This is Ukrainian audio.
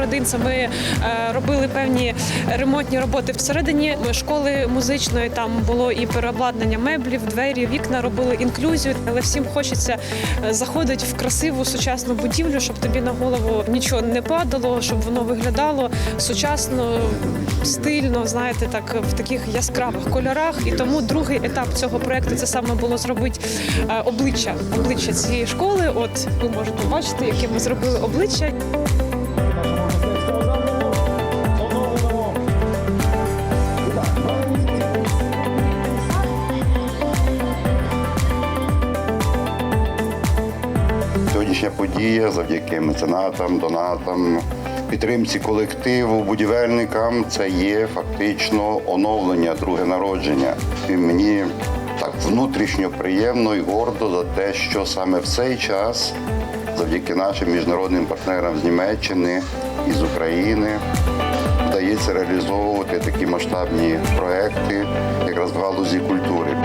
один це ми е, робили певні ремонтні роботи всередині школи музичної. Там було і переобладнання меблів, двері, вікна робили інклюзію. Але всім хочеться е, заходити в красиву сучасну будівлю, щоб тобі на голову нічого не падало, щоб воно виглядало сучасно, стильно, знаєте, так в таких яскравих кольорах. І тому другий етап цього проекту це саме було зробити е, обличчя, обличчя цієї школи. От ви можете бачити, яке ми зробили обличчя. Сьогоднішня подія завдяки меценатам, донатам, підтримці колективу, будівельникам це є фактично оновлення, друге народження. І мені так внутрішньо приємно і гордо за те, що саме в цей час, завдяки нашим міжнародним партнерам з Німеччини і з України, вдається реалізовувати такі масштабні проекти якраз в галузі культури.